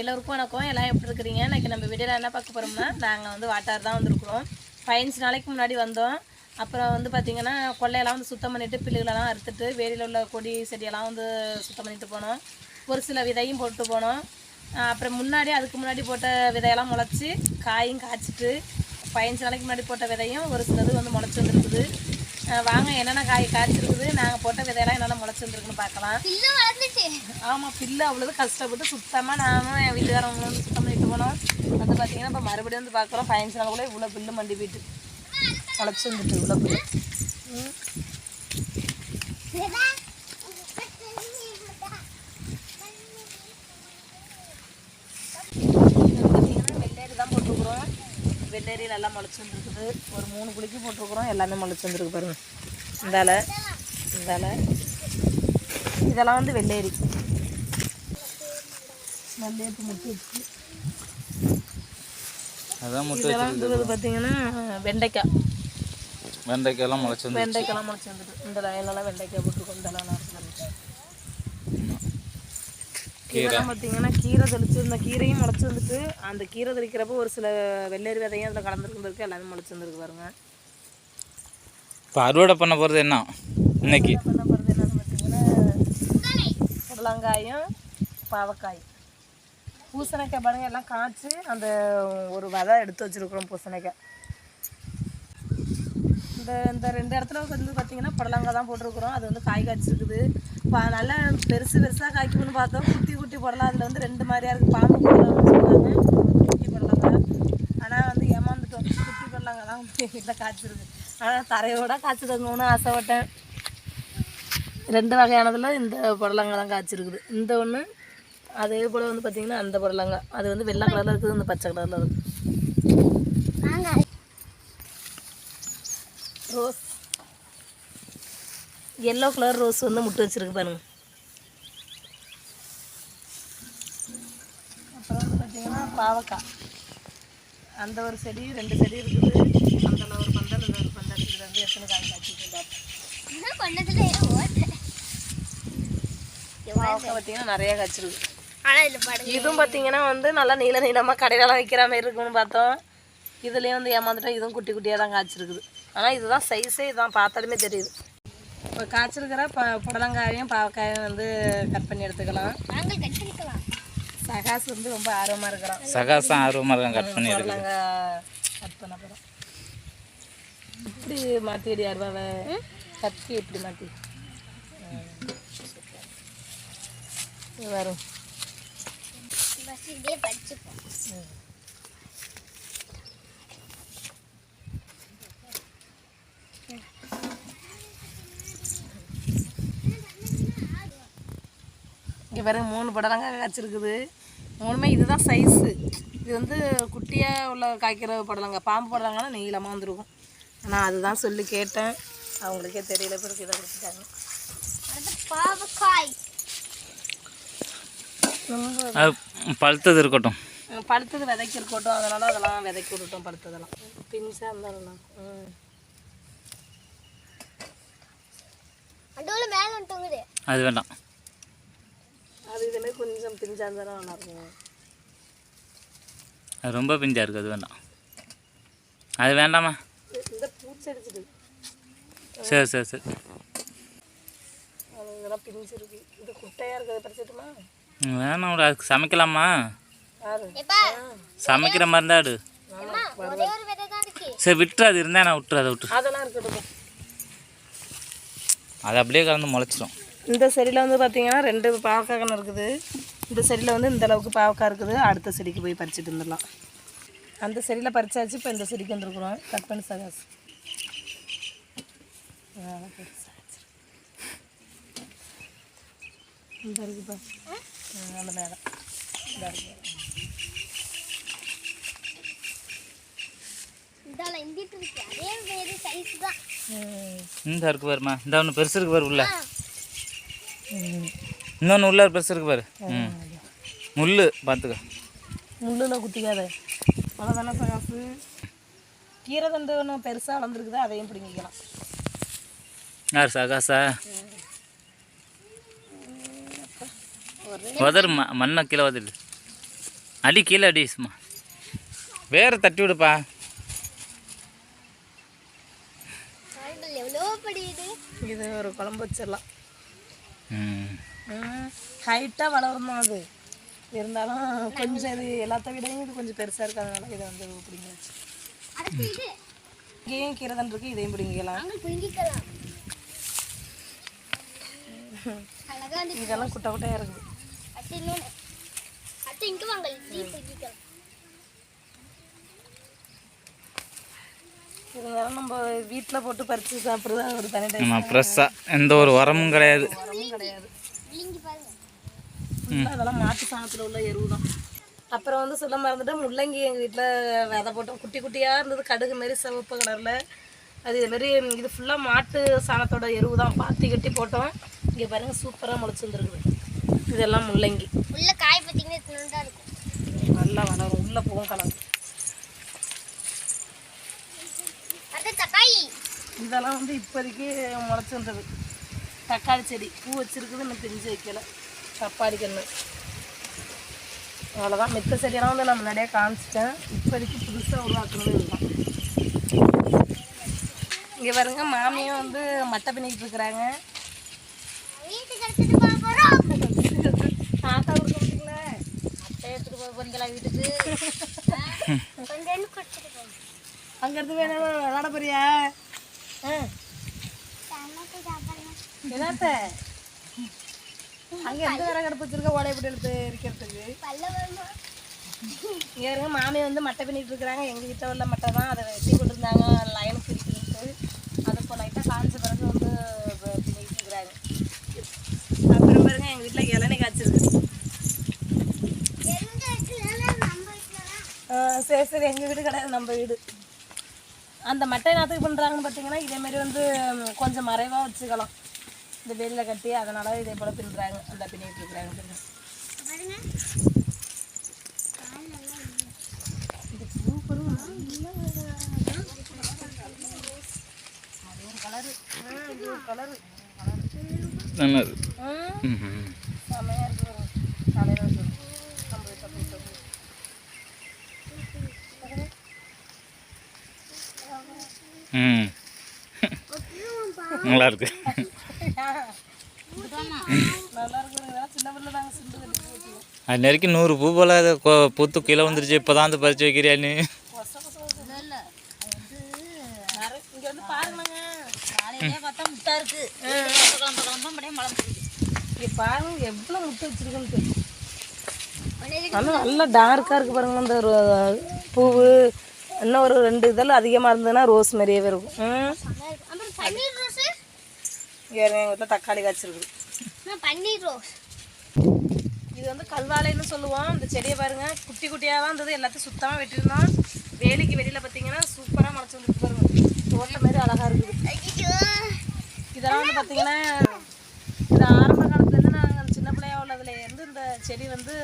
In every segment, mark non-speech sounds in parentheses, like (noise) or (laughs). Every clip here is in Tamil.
எல்லோருக்கும் வணக்கம். எல்லாம் எப்படி இருக்கிறீங்க? இன்னைக்கு நம்ம வீடியோவில் என்ன பார்க்க போகிறோம்னா நாங்கள் வந்து வாட்டார் தான் வந்திருக்கிறோம். பதினஞ்சு நாளைக்கு முன்னாடி வந்தோம். அப்புறம் வந்து பார்த்திங்கன்னா கொள்ளையெல்லாம் வந்து சுத்தம் பண்ணிவிட்டு பில்லுகளெல்லாம் அறுத்துட்டு வேலியில் உள்ள கொடி செடியெல்லாம் வந்து சுத்தம் பண்ணிட்டு போனோம். ஒரு சில விதையும் போட்டு போனோம். அப்புறம் முன்னாடி அதுக்கு முன்னாடி போட்ட விதையெல்லாம் முளைச்சி காயும் காய்ச்சிட்டு பதினஞ்சு நாளைக்கு முன்னாடி போட்ட விதையும் ஒரு சிலது வந்து முளைச்சி வந்துருக்குது. வாங்க என்னென்ன காய் காய்ச்சிருக்குது நாங்கள் போட்ட விதையெல்லாம் என்னென்ன முளைச்சி வந்துருக்குன்னு பார்க்கலாம் ஆமாம் பில்லு அவ்வளவு கஷ்டப்பட்டு சுத்தமாக நானும் என் வீட்டுக்காரவங்களும் வந்து சுத்தம் பண்ணிட்டு போனோம். வந்து பார்த்தீங்கன்னா இப்போ மறுபடியும் வந்து பார்க்குறோம் பதினஞ்சு நாள் கூட இவ்வளோ பில்லு மண்டி போயிட்டு முளைச்சி வந்துட்டு இவ்வளோ பில்லு ம். இது பார்த்தீங்கன்னா வெள்ளேரி தான் போட்டிருக்குறோம் வெள்ளேரி நல்லா முளைச்சி வந்துருக்குது. ஒரு மூணு குளிக்கு போட்டிருக்குறோம். எல்லாமே முளைச்சி வந்துருக்கு பாருங்க. இந்தால இந்தால இதெல்லாம் வந்து வெள்ளேரி. மல்லிகைப்பூ முட்டி வச்சு. அதான் முட்டை இதெல்லாம் வந்து பார்த்தீங்கன்னா வெண்டைக்காய். வெண்டைக்காயெல்லாம் முளைச்சி வந்து வெண்டைக்காய்லாம் முளைச்சி வந்துட்டு இந்த லைன்லலாம் வெண்டைக்காய் போட்டிருக்கோம். இந்த லைன் இதெல்லாம் பார்த்தீங்கன்னா கீரை தெளிச்சு இந்த கீரையும் முளைச்சி வந்துட்டு அந்த கீரை தெளிக்கிறப்போ ஒரு சில வெள்ளரி விதையும் அதில் கலந்துருக்கு எல்லாமே முளைச்சி வந்துருக்கு பாருங்க. இப்போ அறுவடை பண்ண போகிறது என்ன? இன்னைக்கு? பண்ண போகிறது என்னன்னு பார்த்தீங்கன்னா புடலங்காயும் பாவக்காயும். பூசணிக்காய் பாருங்க எல்லாம் காய்ச்சி அந்த ஒரு விதை எடுத்து வச்சிருக்கிறோம் பூசணிக்காய். இந்த இந்த ரெண்டு இடத்துல வந்து பார்த்தீங்கன்னா புடலங்காய் தான் போட்டிருக்கிறோம். அது வந்து காய் காய்ச்சிருக்குது. நல்லா பெருசு பெருசாக காய்க்கும்னு பார்த்தோம். குட்டி குட்டி புடலாம் அதில் வந்து ரெண்டு மாதிரியா இருக்குது பாம்பு புடலங்கான்னு சொல்லுவாங்க. குட்டி புடலங்காய் ஆனால் வந்து ஏமாந்துட்டோம். குட்டி புடலங்காய் தான் வீட்டில் காய்ச்சிருக்கு. ஆனால் தரையோட காய்ச்சி தங்கணும்னு ஆசைப்பட்டேன். ரெண்டு வகையானதில் இந்த புடலங்காய் தான் காய்ச்சிருக்குது. இந்த ஒன்று அதே போல் வந்து பார்த்திங்கன்னா அந்த புடலங்காய் அது வந்து வெள்ளை கலரில் இருக்குது இந்த பச்சை கலரில் இருக்குது. ரோஸ் எல்லோ கலர் ரோஸ் வந்து முட்டை வச்சிருக்கு பாருங்க. அப்புறம் வந்து பார்த்தீங்கன்னா பாவக்காய். அந்த ஒரு செடி ரெண்டு செடி இருக்குது. அந்த ஒரு பந்தல் இந்த ஒரு பந்தல். இது வந்து எத்தனை காய் காய்ச்சிருக்கு பாவக்காய் பார்த்தீங்கன்னா நிறைய காய்ச்சிருக்கு. ஆனா இதுல பாருங்க. இதுவும் பார்த்தீங்கன்னா வந்து நல்லா நீள நீளமாக கடையிலலாம் வைக்கிற மாதிரி இருக்கும்னு பார்த்தோம். இதுலேயும் வந்து ஏமாந்துட்டோம். இதுவும் குட்டி குட்டியாக தான் காய்ச்சிருக்குது. ஆனால் இதுதான் சைஸே இதான் பார்த்தாலுமே தெரியுது. இப்போ காய்ச்சிருக்கிற ப புடலங்காயும் பாவக்காயும் வந்து கட் பண்ணி எடுத்துக்கலாம். சகாஸ் வந்து ரொம்ப ஆர்வமாக இருக்கிறான் சகாசம் ஆர்வமாக இருக்கான் கட் பண்ணி புடலங்காய் கட் பண்ண போகிறோம் இப்படி மாற்றிடி அருவாவை கத்தி இப்படி மாற்றி வரும். பஸ் இதே படிச்சுப்போம் இங்கே பாருங்க மூணு புடலங்காய் காய்ச்சிருக்குது. மூணுமே இதுதான் சைஸு இது வந்து குட்டியாக உள்ள காய்க்கிற புடலங்காய். பாம்பு புடலங்கானா நீளமாக வந்துருக்கும். ஆனால் அதுதான் சொல்லி கேட்டேன். அவங்களுக்கே தெரியல பிறகு இதை கொடுத்துட்டாங்க. பாவக்காய். பழுத்தது இருக்கட்டும். பழுத்தது விதைக்கு இருக்கட்டும். அதனால அதெல்லாம் விதைக்கி விட்டுட்டோம் பழுத்ததெல்லாம். பின்ஸாக இருந்தாலும் அது வேண்டாம். பிஞ்சாக இருந்தாலும் நல்லாயிருக்கும் அது ரொம்ப பிஞ்சா இருக்குது அது வேண்டாம் அது வேண்டாமா? இந்த பூச்சி அடிச்சிட்டு சரி சரி சரி. அது இதெல்லாம் இது குட்டையாக பறிச்சிட்டுமா? வேணாம் விடு அதுக்கு சமைக்கலாமா? சமைக்கிற மாதிரி தான் இருக்கு. சரி விட்டுரு அது இருந்தால் நான் விட்டுரு அதை விட்டுரு. அதெல்லாம் இருக்கட்டும். அது அப்படியே கலந்து முளைச்சிரும் இந்த செடியில் வந்து பார்த்தீங்கன்னா ரெண்டு பாவக்காய் இருக்குது. இந்த செடியில் வந்து இந்த அளவுக்கு பாவக்காய் இருக்குது. அடுத்த செடிக்கு போய் பறிச்சுட்டு வந்துடலாம். அந்த செடியில் பறிச்சாச்சு இப்போ இந்த செடிக்கு வந்துருக்குறோம். கட் பண்ணி சகாஸ். இந்த இருக்குப்பா நல்ல மேலே. இந்த இருக்கு. இந்த இருக்கு பாருமா இந்த ஒன்று பெருசு இருக்கு பாரு உள்ள. இன்னொன்று உள்ள பெருசு இருக்கு பாரு. ம். முள் பார்த்துக்க முள்ளில் குத்திக்காத. அவ்வளோதானே சகாசு? கீரை தண்டு ஒன்று பெருசாக வளர்ந்துருக்குது அதையும் பிடிங்கிக்கலாம் யார் சகாசா? உதறு ம மண்ணை கீழே உதறு. அடி கீழே அடி சும்மா. வேற தட்டி விடுப்பா. இது ஒரு குழம்பு வச்சிடலாம். ம். ஹைட்டாக வளரணும் அது. இருந்தாலும் கொஞ்சம் இது எல்லாத்த விடையும் இது கொஞ்சம் பெருசாக இருக்கிறதுனால இதை வந்து பிடிங்க வச்சு அடுத்து இது. இங்கேயும் கீரை இருக்கு இதையும் பிடிங்கிக்கலாம். இதெல்லாம் குட்டை குட்டையாக இருக்குது இருந்தாலும் நம்ம வீட்டில் போட்டு பறித்து சாப்பிட்றது ஒரு தனி ஃப்ரெஷ்ஷாக எந்த ஒரு உரமும் கிடையாது. வரவும் கிடையாது. அதெல்லாம் மாட்டு சாணத்தில் உள்ள எருவு தான் அப்புறம் வந்து சொல்ல மறந்துட்டு முள்ளங்கி எங்கள் வீட்டில் விதை போட்டோம். குட்டி குட்டியாக இருந்தது கடுகு மாரி சிவப்பு கலரில் அது இது மாதிரி இது ஃபுல்லாக மாட்டு சாணத்தோட எருவு தான் பாத்தி கட்டி போட்டோம். இங்கே பாருங்கள் சூப்பராக முளைச்சி வந்துருக்குது இதெல்லாம் முள்ளங்கி. உள்ள காய் பார்த்தீங்கன்னா இருக்கும். நல்லா வளரும். உள்ளே போகும் கலர் தக்காளி இதெல்லாம் வந்து இப்போதைக்கு முளைச்சி வந்தது தக்காளி செடி. பூ வச்சிருக்குது இன்னும் பிஞ்சு வைக்கல. தப்பாளி கன்று அவ்வளோதான் மித்த செடியெல்லாம் வந்து நான் முன்னாடியே காமிச்சிட்டேன். இப்போதைக்கு புதுசாக உருவாக்குனது இதுதான் இங்கே பாருங்க மாமியும் வந்து மட்டை பண்ணிக்கிட்டு இருக்கிறாங்க. ஆட்டா கொடுக்க முடியல எடுத்துட்டு போக போறீங்களா வீட்டுக்கு? (laughs) அங்கேருந்து வேணும் விளாட போறியா? ஆ. என்னத்த? அங்கே எந்த வேற அடுப்பு வச்சிருக்க? ஓலை எப்படி இருக்கிறதுக்கு பல்ல மாமி வந்து மட்டை பின்னிட்டு இருக்கிறாங்க. எங்கள் வீட்டில் உள்ள மட்டை தான். அதை வெட்டி கொண்டிருந்தாங்க லைனுக்கு இருக்குன்ட்டு அது இப்போ லைட்டாக காஞ்ச பிறகு வந்து பின்னிட்டு இருக்கிறாங்க அப்புறம் பாருங்க எங்கள் வீட்டில் இளநீ காய்ச்சிருக்கு. சரி சரி. எங்கள் வீடு கிடையாது. நம்ம வீடு. அந்த மட்டை நாத்துக்கு பண்ணுறாங்கன்னு பார்த்தீங்கன்னா இதேமாரி வந்து கொஞ்சம் மறைவாக வச்சுக்கலாம். இந்த வெளியில் கட்டி அதனால இதே போல் பின்னுறாங்க அந்த பின்னிட்டு இருக்கிறாங்க இது பூ கலரு கலரு நல்லது ம் ம் செமையாக இருக்கு. பாருங்க. காலையில நம்ம. ம் நல்லா இருக்கு நல்லா இருக்கு இதெல்லாம் சின்ன பிள்ளை தாங்க சிந்து கட்டி போச்சு அது நெருக்கி நூறு பூ போல் பூத்து கீழே வந்துருச்சு. இப்போ தான் வந்து பறிச்சு வைக்கிறியா நீ இருக்கு பாருங்க எவ்வளவு முட்டை வச்சிருக்குன்னு ஆனால் நல்லா டார்க்காக இருக்கு பாருங்க. இந்த ரோ- பூவு. இன்னும் ஒரு ரெண்டு இதெல்லாம் அதிகமாக இருந்ததுன்னா ரோஸ் மாதிரியே இருக்கும் ம் அப்புறம் பன்னீர் ரோஸ் இங்கே எங்கள் வீட்டில் தக்காளி காய்ச்சிருக்குது பன்னீர் ரோஸ். இது வந்து கல்வாழைன்னு சொல்லுவோம். இந்த செடியை பாருங்க குட்டி குட்டியாக தான் இருந்தது. எல்லாத்தையும் சுத்தமாக வெட்டியிருந்தோம். வேலிக்கு வெளியில் பார்த்தீங்கன்னா சூப்பராக முளைச்சி வந்துருக்கு பாருங்க. தோட்டம் மாதிரி அழகாக இருக்குது. இதெல்லாம் வந்து பார்த்தீங்கன்னா இது ஆரம்ப காலத்துலேருந்து நாங்கள் சின்ன பிள்ளையா உள்ளதுல இருந்து இந்த செடி வந்து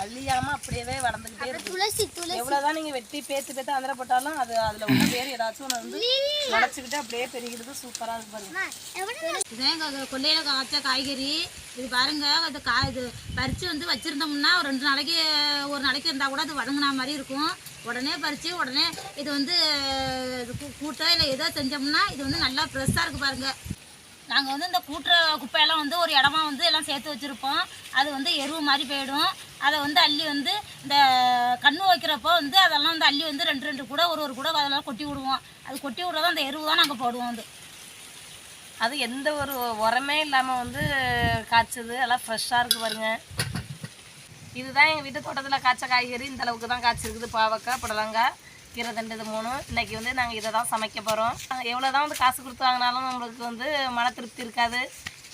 அழியாமல் அப்படியே வளர்ந்துக்கிட்டே இருக்கு. துளசி துளசி. எவ்வளோதான் நீங்கள் வெட்டி பேத்து பேத்து அதில் போட்டாலும் அது அதில் உள்ள வேர் ஏதாச்சும் ஒன்று வந்து முளைச்சிக்கிட்டு அப்படியே பெருகிடுது சூப்பராக இருக்கு பாருங்க. எங்க கொல்லையில காய்ச்ச காய்கறி. இது பாருங்க அது கா இது பறிச்சு வந்து வச்சிருந்தோம்னா ஒரு ரெண்டு நாளைக்கு ஒரு நாளைக்கு இருந்தால் கூட அது வதங்கின மாதிரி இருக்கும். உடனே பறிச்சு உடனே இது வந்து இது கூட்டோ இல்லை ஏதோ செஞ்சோம்னா இது வந்து நல்லா ஃப்ரெஷ்ஷாக இருக்கு பாருங்க. நாங்கள் வந்து இந்த கூட்டுற குப்பையெல்லாம் வந்து ஒரு இடமா வந்து எல்லாம் சேர்த்து வச்சுருப்போம். அது வந்து எருவு மாதிரி போயிடும். அதை வந்து அள்ளி வந்து இந்த கண்ணு வைக்கிறப்போ வந்து அதெல்லாம் வந்து அள்ளி வந்து ரெண்டு ரெண்டு கூட ஒரு ஒரு கூட அதெல்லாம் கொட்டி விடுவோம். அது கொட்டி விடுறத அந்த எருவு தான் நாங்கள் போடுவோம் வந்து. அது எந்த ஒரு உரமே இல்லாமல் வந்து காய்ச்சது. எல்லாம் ஃப்ரெஷ்ஷாக இருக்குது பாருங்க. இதுதான் எங்கள் வீட்டு தோட்டத்தில் காய்ச்ச காய்கறி. இந்த அளவுக்கு தான் காய்ச்சிருக்குது. பாவக்காய் புடலங்காய். கீரை தண்டு இது மூணும். இன்னைக்கு வந்து நாங்கள் இதை தான் சமைக்க போகிறோம் எவ்வளோ தான் வந்து காசு கொடுத்து வாங்கினாலும் நம்மளுக்கு வந்து மன திருப்தி இருக்காது.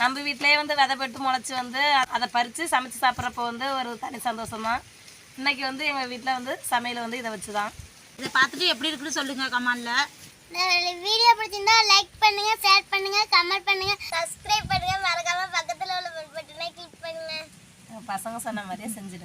நம்ம வீட்டிலேயே வந்து விதை பெட்டு முளைச்சி வந்து அதை பறித்து சமைச்சு சாப்பிட்றப்போ வந்து ஒரு தனி சந்தோஷம் தான் இன்னைக்கு வந்து எங்கள் வீட்டில் வந்து சமையல் வந்து இதை வச்சு தான் இதை பார்த்துட்டு எப்படி இருக்குன்னு சொல்லுங்கள் கமாண்டில் வீடியோ பிடிச்சிருந்தா லைக் பண்ணுங்க ஷேர் பண்ணுங்க கமெண்ட் பண்ணுங்க சப்ஸ்கிரைப் பண்ணுங்க. மறக்காம பக்கத்துல உள்ள பெல் பட்டனை கிளிக் பண்ணுங்க. பசங்க சொன்ன மாதிரியே செஞ்சிடுங்க.